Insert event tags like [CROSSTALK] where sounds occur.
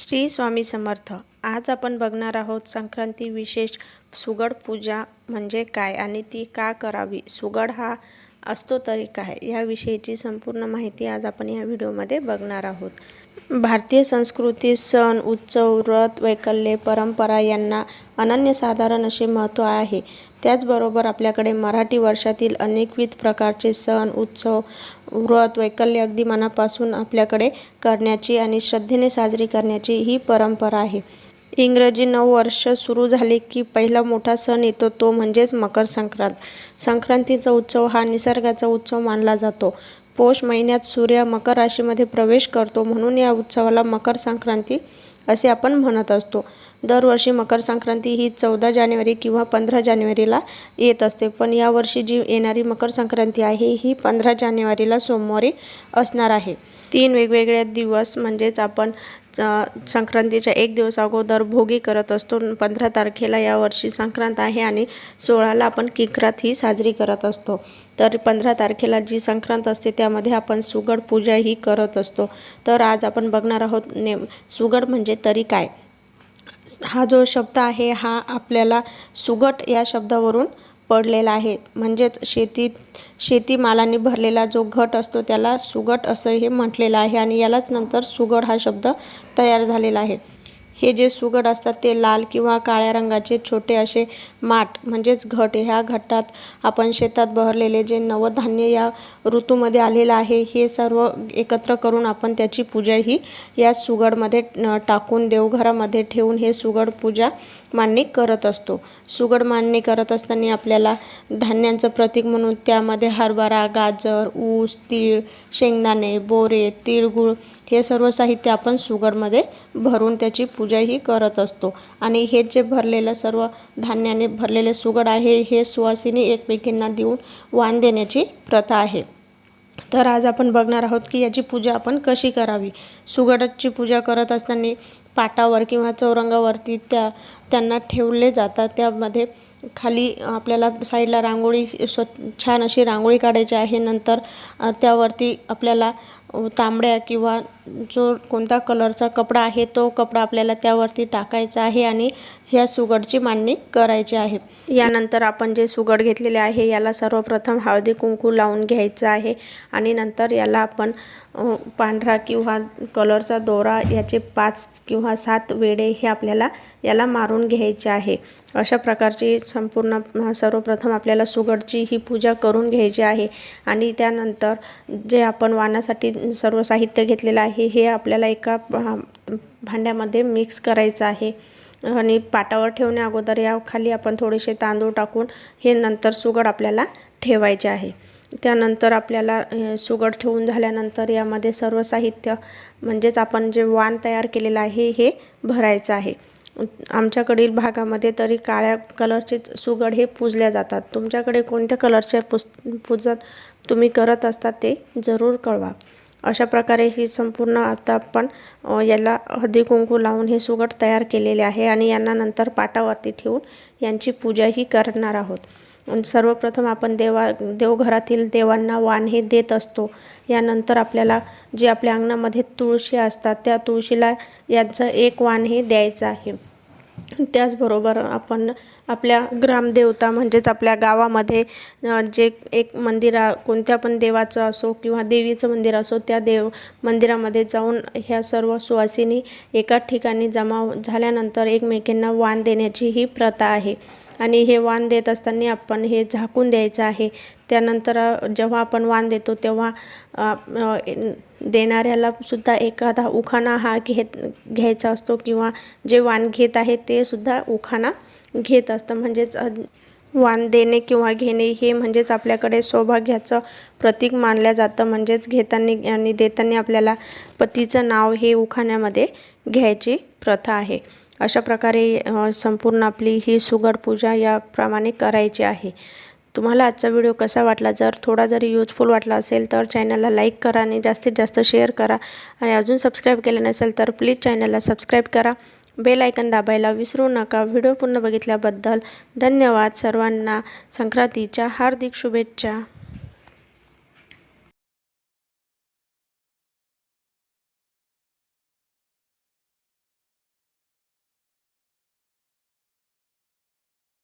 श्री स्वामी समर्थ. आज आपण बघणार आहोत संक्रांती विशेष सुगड पूजा म्हणजे काय आणि ती का करावी? सुगड हा असतो तरी काय याविषयीची संपूर्ण माहिती आज आपण या व्हिडिओमध्ये बघणार आहोत. भारतीय संस्कृती सण उत्सव व्रत वैकल्ये परंपरा यांना अनन्यसाधारण असे महत्त्व आहे. त्याचबरोबर आपल्याकडे मराठी वर्षातील अनेकविध प्रकारचे सण उत्सव व्रत वैकल्य अगदी मनापासून आपल्याकडे करण्याची आणि श्रद्धेने साजरी करण्याची ही परंपरा आहे. इंग्रजी नऊ वर्ष सुरू झाले की पहिला मोठा सण येतो तो म्हणजेच मकर संक्रांत. संक्रांतीचा उत्सव हा निसर्गाचा उत्सव मानला जातो. पौष महिन्यात सूर्य मकर राशीमध्ये प्रवेश करतो म्हणून या उत्सवाला मकर संक्रांती असे आपण म्हणत असतो. दरवर्षी मकर संक्रांती ही चौदा जानेवारी किंवा पंधरा जानेवारीला येत असते. पण यावर्षी जी येणारी मकर संक्रांती आहे ही पंधरा जानेवारीला सोमवारी असणार आहे. तीन वेगवेगळे दिवस म्हणजेच आपण च- संक्रांतीच्या एक दिवस अगोदर भोगी करत असतो. पंधरा तारखेला यावर्षी संक्रांत आहे आणि सोळाला आपण किक्रात ही साजरी करत असतो. तर पंधरा तारखेला जी संक्रांत असते त्यामध्ये आपण सुगड पूजा ही करत असतो. तर आज आपण बघणार आहोत नेम सुगड म्हणजे तरी काय? हा जो शब्द आहे हा आपल्याला सुगट या शब्दावरून पडलेला आहे. म्हणजेच शेतीत शेतीमालाने भरलेला जो घट असतो त्याला सुगट असं हे म्हटलेलं आहे आणि यालाच नंतर सुगड हा शब्द तयार झालेला आहे. हे जे सुगड असतात ते लाल किंवा काळ्या रंगाचे छोटे असे माठ म्हणजेच घट. ह्या घटात आपण शेतात बहरलेले जे नवधान्य या ऋतूमध्ये आलेलं आहे हे सर्व एकत्र करून आपण त्याची पूजा ही या सुगडमध्ये टाकून देवघरामध्ये ठेवून हे सुगड पूजा मांडणी करत असतो. सुगड मांडणी करत असताना आपल्याला धान्यांचं प्रतीक म्हणून त्यामध्ये हरभरा गाजर ऊस तीळ शेंगदाणे बोरे तिळगुळ हे सर्व साहित्य आपण सुगडमध्ये भरून त्याची पूजाही करत असतो. आणि हे जे भरलेलं सर्व धान्याने भरलेले सुगड आहे हे सुवासिनी एकमेकींना देऊन वाण देण्याची प्रथा आहे. तर आज आपण बघणार आहोत की याची पूजा आपण कशी करावी? सुगडाची पूजा करत असताना पाटावर किंवा चौरंगावरती त्या त्यांना ठेवले जातात. त्यामध्ये खाली आपल्याला साईडला रांगोळी स्व छान अशी रांगोळी काढायची आहे. नंतर त्यावरती आपल्याला तांबड्या किंवा जो कोणता कलरचा कपडा आहे तो कपडा आपल्याला त्यावरती टाकायचा आहे आणि ह्या सुगडची मांडणी करायची आहे. यानंतर आपण जे सुगड घेतलेले आहे याला सर्वप्रथम हळदी कुंकू लावून घ्यायचं आहे आणि नंतर याला आपण पांढरा किंवा कलरचा दोरा याचे पाच किंवा सात वेडे हे आपल्याला याला मारून घ्यायचे आहे. अशा प्रकारची संपूर्ण सर्वप्रथम आपल्याला सुगडची ही पूजा करून घ्यायची आहे आणि त्यानंतर जे आपण वाणासाठी सर्व साहित्य घेतलेलं आहे. हे आपल्याला एका भांड्यामध्ये मिक्स करायचं आहे. आणि पाटावर ठेवण्या अगोदर या खाली आपण थोडेसे तांदूळ टाकून हे नंतर सुगड आपल्याला ठेवायचे आहे. त्यानंतर आपल्याला सुगड ठेवून झाल्यानंतर यामध्ये सर्व साहित्य म्हणजेच आपण जे वाण तयार केलेलं आहे हे भरायचं आहे. आमच्याकडील भागामध्ये तरी काळ्या कलरचेच सुगड हे पूजल्या जातात. तुमच्याकडे कोणत्या कलरचे पुस पूजन तुम्ही करत असता ते जरूर कळवा. अशा प्रकारे ही संपूर्ण आता आपण याला हळदी कुंकू लावून हे सुगट तयार केलेले आहे आणि यांना नंतर पाटावरती ठेवून यांची पूजाही करणार आहोत. सर्वप्रथम आपण देवा देवघरातील देवांना वाण हे देत असतो. यानंतर आपल्याला जे आपल्या अंगणामध्ये तुळशी असतात त्या तुळशीला यांचं एक वाण हे द्यायचं आहे. [LAUGHS] त्याचबरोबर आपण आपल्या ग्रामदेवता म्हणजेच आपल्या गावामध्ये जे एक मंदिरा कोणत्या पण देवाचं असो किंवा देवीचं मंदिर असो त्या देव मंदिरामध्ये जाऊन ह्या सर्व सुवासिनी एका ठिकाणी जमा झाल्यानंतर एकमेकींना वाण देण्याची ही प्रथा आहे. आणि हे वाण देत असताना आपण हे झाकून द्यायचं आहे. त्यानंतर जेव्हा आपण वाण देतो तेव्हा देणाऱ्याला सुद्धा एखादा उखाणा हा घेत घ्यायचा असतो किंवा जे वाण घेत आहे ते सुद्धा उखाणा घेत असतं. म्हणजेच वाण देणे किंवा घेणे हे म्हणजेच आपल्याकडे सौभाग्याचं प्रतीक मानलं जातं. म्हणजेच घेताना आणि देताना आपल्याला पतीचं नाव हे उखाण्यामध्ये घ्यायची प्रथा आहे. अशा प्रकारे संपूर्ण आपली ही सुगड पूजा याप्रमाणे करायची आहे. तुम्हाला आजचा व्हिडिओ कसा वाटला? जर थोडा जरी यूजफुल वाटला असेल तर चॅनलला लाईक करा आणि जास्तीत जास्त शेअर करा. आणि अजून सबस्क्राईब केलं नसेल तर प्लीज चॅनलला सबस्क्राईब करा. बेल आयकन दाबायला विसरू नका. व्हिडिओ पूर्ण बघितल्याबद्दल धन्यवाद सर्वांना. संक्रांतीच्या हार्दिक शुभेच्छा.